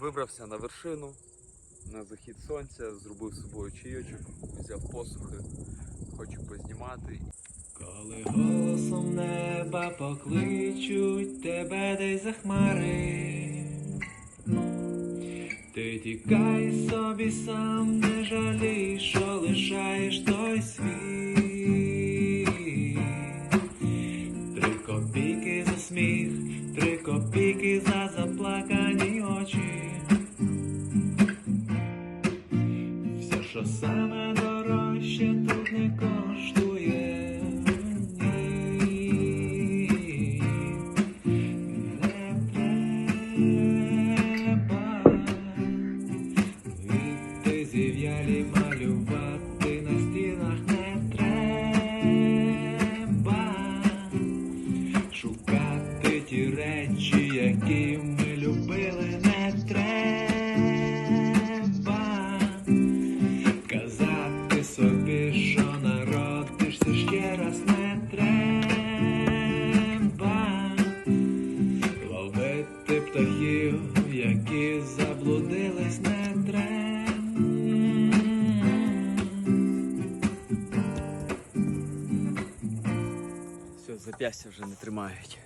Вибрався на вершину, на захід сонця, зробив з собою чайочок, взяв посухи, хочу познімати. Коли голосом неба покличуть тебе десь за хмари, ти тікай собі сам, не жалій, що лишаєш той світ. Три копійки за сміх, три копійки за заплакані що саме дорожче, тут не коштує. Ні. Не треба квіти зів'ялі малювати на стінах не треба шукати ті речі, які ми любили, що народишся ще раз не треба ловити птахів, які заблудились не треба. Все, зап'ястя вже не тримають.